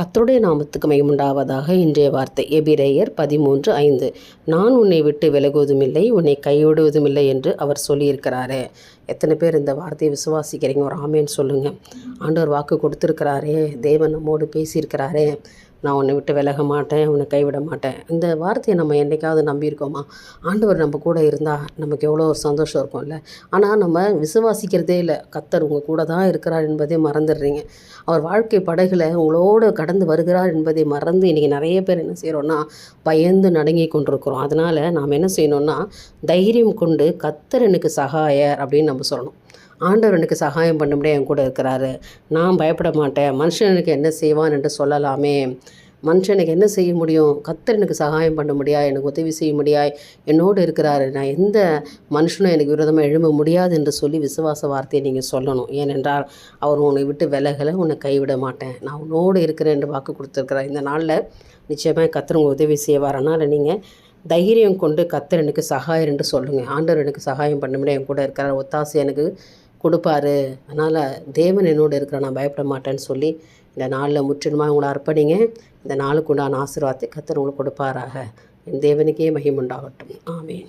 கத்தருடைய நாமத்துக்கு மையமுண்டாவதாக இன்றைய வார்த்தை. எபிரேயர் பதிமூன்று ஐந்து. நான் உன்னை விட்டு விலகுவதுமில்லை உன்னை கைவிடுவதுமில்லை என்று அவர் சொல்லியிருக்கிறாரே. எத்தனை பேர் இந்த வார்த்தையை விசுவாசிக்கிறீங்க? ஒரு ஆமேன்னு சொல்லுங்கள் ஆண்டவர் வாக்கு கொடுத்துருக்கிறாரே. தேவன் நம்மோடு பேசியிருக்கிறாரே. நான் உன்னை விட்டு விலக மாட்டேன் உன்னை கைவிட மாட்டேன். இந்த வார்த்தையை நம்ம என்றைக்காவது நம்பியிருக்கோமா? ஆண்டவர் நம்ம கூட இருந்தால் நமக்கு எவ்வளோ ஒரு சந்தோஷம் இருக்கும்ல. ஆனால் நம்ம விசுவாசிக்கிறதே இல்லை. கத்தர் உங்கள் கூட தான் இருக்கிறார் என்பதை மறந்துடுறீங்க. அவர் வாழ்க்கை படகுல உங்களோடு கடந்து வருகிறார் என்பதை மறந்து இன்றைக்கி நிறைய பேர் என்ன செய்கிறோன்னா பயந்து நடுங்கி கொண்டிருக்கிறோம். அதனால் நாம் என்ன செய்யணும்னா தைரியம் கொண்டு கத்தர் எனக்கு சகாயர் அப்படின்னு நம்ம சொல்லணும். ஆண்டவர் எனக்கு சகாயம் பண்ணும்படியே என் கூட இருக்கிறாரு. நான் பயப்பட மாட்டேன். மனுஷன் எனக்கு என்ன செய்வான் என்று சொல்லலாமே. மனுஷனுக்கு என்ன செய்ய முடியும்? கத்தர் எனக்கு சகாயம் பண்ண முடியா எனக்கு உதவி செய்ய முடியாய் என்னோடு இருக்கிறாரு. நான் எந்த மனுஷனும் எனக்கு விரோதமாக எழும்ப முடியாது என்று சொல்லி விசுவாச வார்த்தையை நீங்கள் சொல்லணும். ஏனென்றால் அவர் உன்னை விட்டு விலகலை உன்னை கைவிட மாட்டேன். நான் உன்னோடு இருக்கிறேன் என்று வாக்கு கொடுத்துருக்கிறார். இந்த நாளில் நிச்சயமாக கத்தர் உங்கள் உதவி செய்வார். அதனால் நீங்கள் தைரியம் கொண்டு கத்தர் எனக்கு சகாயம் என்று சொல்லுங்கள் ஆண்டவர் எனக்கு சகாயம் பண்ண முடியாது என் கூட இருக்கிறார். ஒத்தாசை எனக்கு கொடுப்பாரு. அதனால் தேவன் என்னோடு இருக்கிற நான் பயப்பட மாட்டேன்னு சொல்லி இந்த நாளில் முற்றிலுமாக உங்களை அர்ப்பணிங்க. இந்த நாளுக்கு உண்டான ஆசீர்வாதத்தை கத்தர் உங்களுக்கு கொடுப்பாராக. என் தேவனுக்கே மகிமுண்டாகட்டும் ஆமேன்.